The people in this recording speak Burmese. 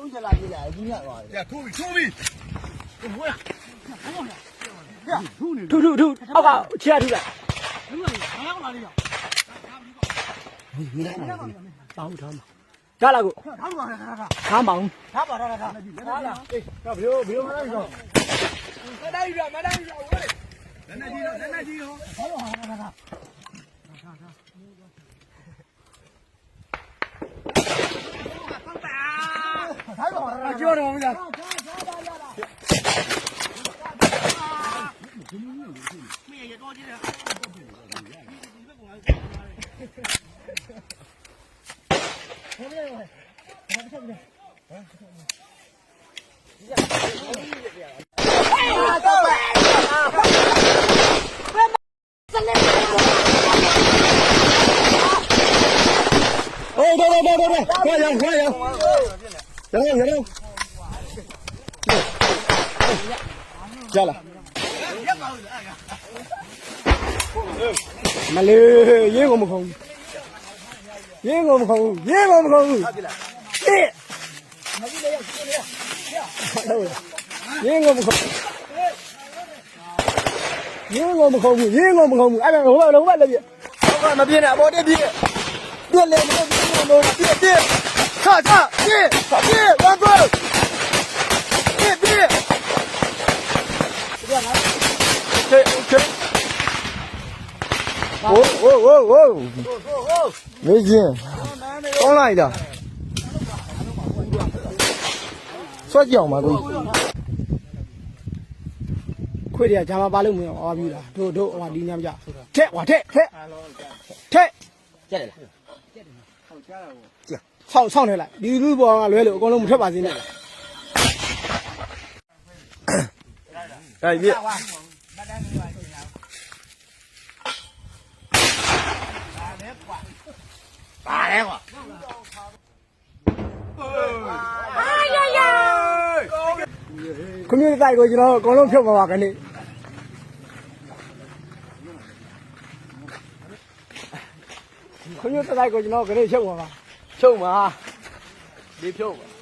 တုံးချလာပြလာကြီးရပါဗျာထိုးပြီထိုးပြီဟိုရထိုးနေထိုးထိုးထိုးအောက်ကချရထူးလိုက်လူကဘာရောက်လာလိမ့်ရောပေါင်းထားမှာဒါလာကိုထားမှာထားမှာထားပါထားထားထားလာအေးဒါဘယ်လိုဘယ်လိုမလိုက်ရောမတိုင်းရောမတိုင်းရောဝေးလက်နဲ့ကြီးရောလက်နဲ့ကြီးရောဟုတ်ပါဟုတ်ပါထားထားထား aquí vamos, vamos ya. Ô, đâu, đâu, đâu, đâu, đâu, qua giờ, qua giờ. ရရရရရကြလာမလေးရေးကိုမခုံဘူးရေးကိုမခုံဘူးရေးကိုမခုံဘူးဟေးရေးကိုမခုံရေးကိုမခုံဘူးရေးကိုမခုံဘူးအဲ့ဒါဟိုဘက်ဟိုဘက်လည်းပြကမပြင်းနဲ့အပေါ်တက်ပြည့်ပြည့်လေမပြည့်လို့ပြည့်ပြည့်ချချပြ 叉叉，一，一，王棍，一，一，随便来，OK OK，哦哦哦哦，没劲，刚来的，摔跤嘛，都。ခွေတွေကဂျာမပါလို့မရအောင်အားပြူတာတို့တို့ဟိုဒီညမ်းကြထက်ဟွာထက်ထက်ထက်ကြတယ်လား က်တယ်လားဆောင်းဆောင်းထဲလိုက်ဒီလူပေါ်ကလွဲလို့အကုန်လုံးမထွက်ပါစေနဲ့အဲ့ပြပါတယ်ကွာခွမျိုးတိုက်ကိုကျွန်တော်အကုန်လုံးဖြုတ်ပါပါခဏ ခွမျိုးတိုက်ကိုကျွန်တော်ခဏဖြုတ်ပါပါချုပ်ပါဒီဖြုတ်ပါ